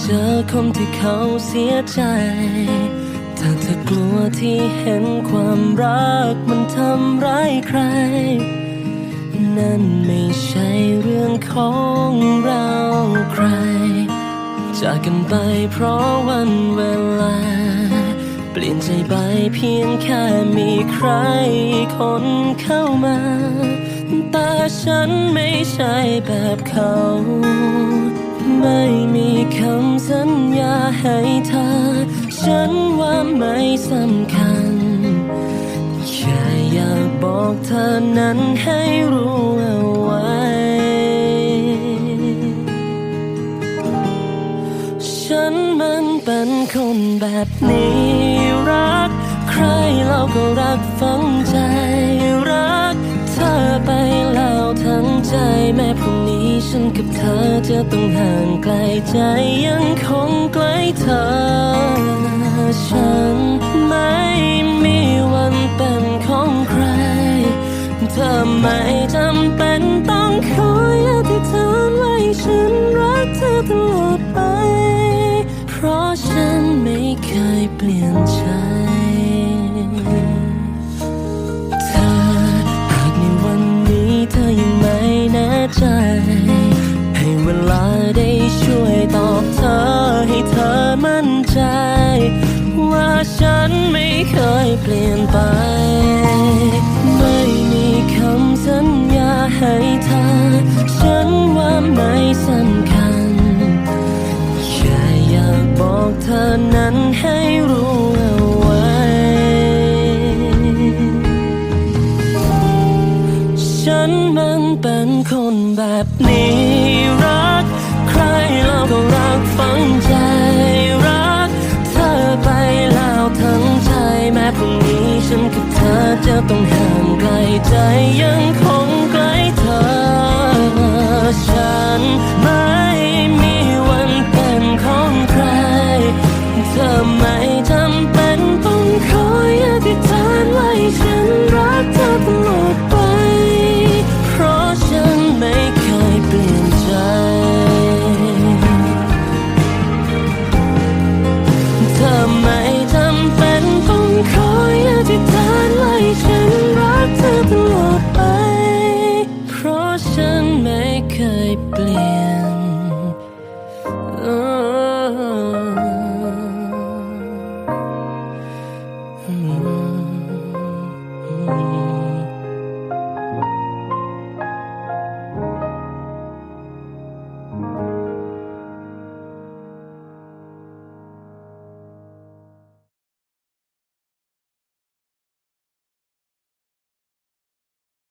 เจอคนที่เขาเสียใจ ถ้าเธอกลัวที่เห็นความรักมันทำร้ายใคร นั่นไม่ใช่เรื่องของเราใคร จากกันไปเพราะวันเวลา เปลี่ยนใจไปเพียงแค่มีใครคนเข้ามา แต่ฉันไม่ใช่แบบเขา ไม่มี ให้เธอ ฉันว่าไม่สำคัญแค่อยากบอกเธอนั้นให้รู้เอาไว้ ฉันมันเป็นคนแบบนี้รัก ใครเราก็รักฝังใจ อจะต้องห่างไกลใจยังคงใกล้เธอ ฉันไม่มีวันเป็นของใคร เธอไม่จำเป็นต้องคอยอธิษฐานไว้ฉันรักเธอตลอดไป เพราะฉันไม่เคยเปลี่ยนใจ เคยเปลี่ยนไป ไม่มีคำสัญญาให้เธอ ฉันว่าไม่สำคัญ แค่อยากบอกเธอนั้นให้รู้เอาไว้ ฉันมันเป็นคนแบบนี้รัก ใครเราก็รักฝัง จะต้องห่างไกลใจยังคงใกล้เธอฉัน